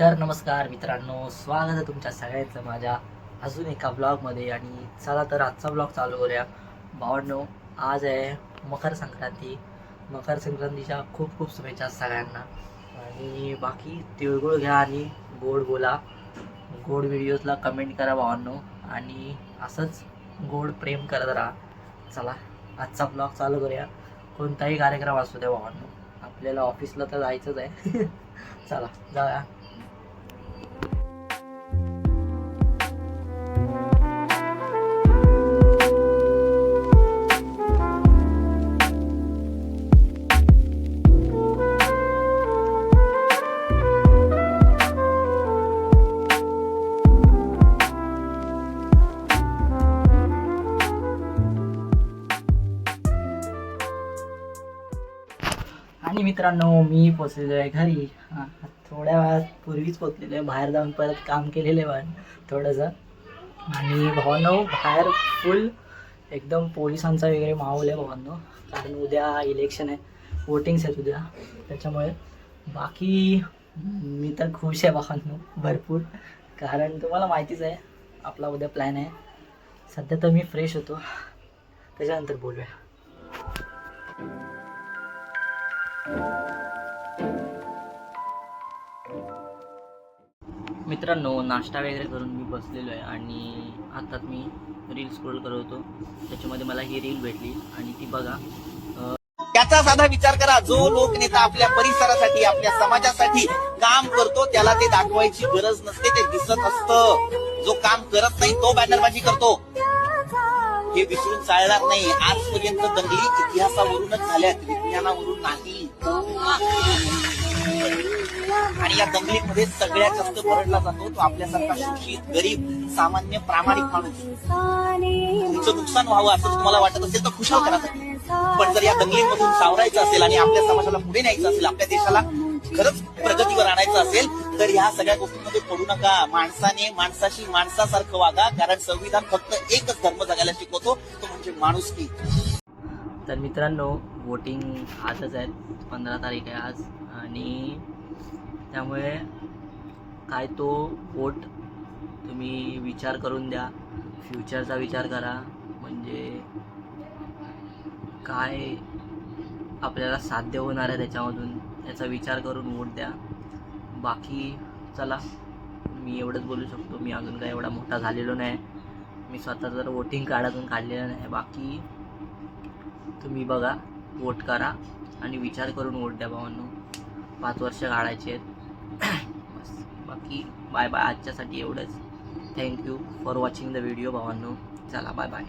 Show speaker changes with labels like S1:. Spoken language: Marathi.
S1: तर नमस्कार मित्रांनो स्वागत आहे तुमच्या सगळ्यांचं माझ्या अजून एका ब्लॉगमध्ये आणि चला तर आजचा ब्लॉग चालू करूया. भावांनो आज आहे मकर संक्रांती. मकर संक्रांतीच्या खूप खूप शुभेच्छा सगळ्यांना. आणि बाकी तिळगुळ घ्या आणि गोड बोला. गोड व्हिडिओजला कमेंट करा भावांनो. आणि असंच गोड प्रेम करत राहा. चला आजचा ब्लॉग चालू करूया. कोणताही कार्यक्रम असू द्या भावांनो. आपल्याला ऑफिसला तर जायचंच आहे. चला जाऊया. आणि मित्रांनो मी पोचलेलो आहे घरी. थोड्या वेळात पूर्वीच पोचलेलो आहे. बाहेर जाऊन परत काम केलेलं आहे पण थोडंसं. आणि भावांनो बाहेर फुल एकदम पोलिसांचा वगैरे माहोल आहे भावांनो. कारण उद्या इलेक्शन आहे. वोटिंग्स आहेत उद्या. त्याच्यामुळे बाकी मी तर खुश आहे भावांनो भरपूर. कारण तुम्हाला माहितीच आहे आपला उद्या प्लॅन आहे. सध्या तर मी फ्रेश होतो. त्याच्यानंतर बोलूया. मित्रांनो नाश्ता वगैरे करून मी बसलेलो आहे आणि आत्ताच मी रील स्क्रोल करत होतो. त्याच्यामध्ये मला ही रील भेटली आणि ती बघा.
S2: त्याचा साधा विचार करा. जो लोकनेता आपल्या परिसरासाठी आपल्या समाजासाठी काम करतो त्याला ते दाखवायची गरज नसते ते दिसत असतं. जो काम करत नाही तो बॅनरबाजी करतो. हे विसरून चालणार नाही. आजपर्यंत दंगली इतिहासावरूनच झाल्यात विज्ञानावरून नाही. आणि या दंगलीमध्ये सगळ्यात जास्त भरडला जातो तो आपल्यासारखा शोषित गरीब सामान्य प्रामाणिक माणूस. तुमचं नुकसान व्हावं असं तुम्हाला वाटत असेल तर खुशाल करा पण जर या दंगलीमधून सावरायचं असेल आणि आपल्या समाजाला पुढे न्यायचं असेल आपल्या देशाला खरंच प्रगतीवर आणायचं असेल तर ह्या सगळ्या गोष्टींमध्ये पडू नका. माणसाने माणसाशी माणसासारखं वागा कारण संविधान फक्त एकच धर्म जगायला शिकवतो तो म्हणजे माणुसकी.
S1: तर मित्रांनो वोटिंग आजच आहेत पंधरा तारीख आहे आज आणि त्यामुळे काय तो वोट तुम्ही विचार करून द्या. फ्युचरचा विचार करा म्हणजे काय आपल्याला साध्य होणार आहे त्याच्यामधून याचा विचार करून वोट द्या. बाकी चला. मी एवढंच बोलू शकतो. मी अजून काय एवढा मोठा झालेलो नाही. मी स्वतः जर वोटिंग कार्डातून काढलेलं नाही. बाकी तुम्ही बघा वोट करा आणि विचार करून वोट द्या भावांनो. पाच वर्ष काढायचे आहेत. बस. बाकी बाय बाय आजच्यासाठी एवढंच. Thank you for watching the video भावांनो. चला बाय बाय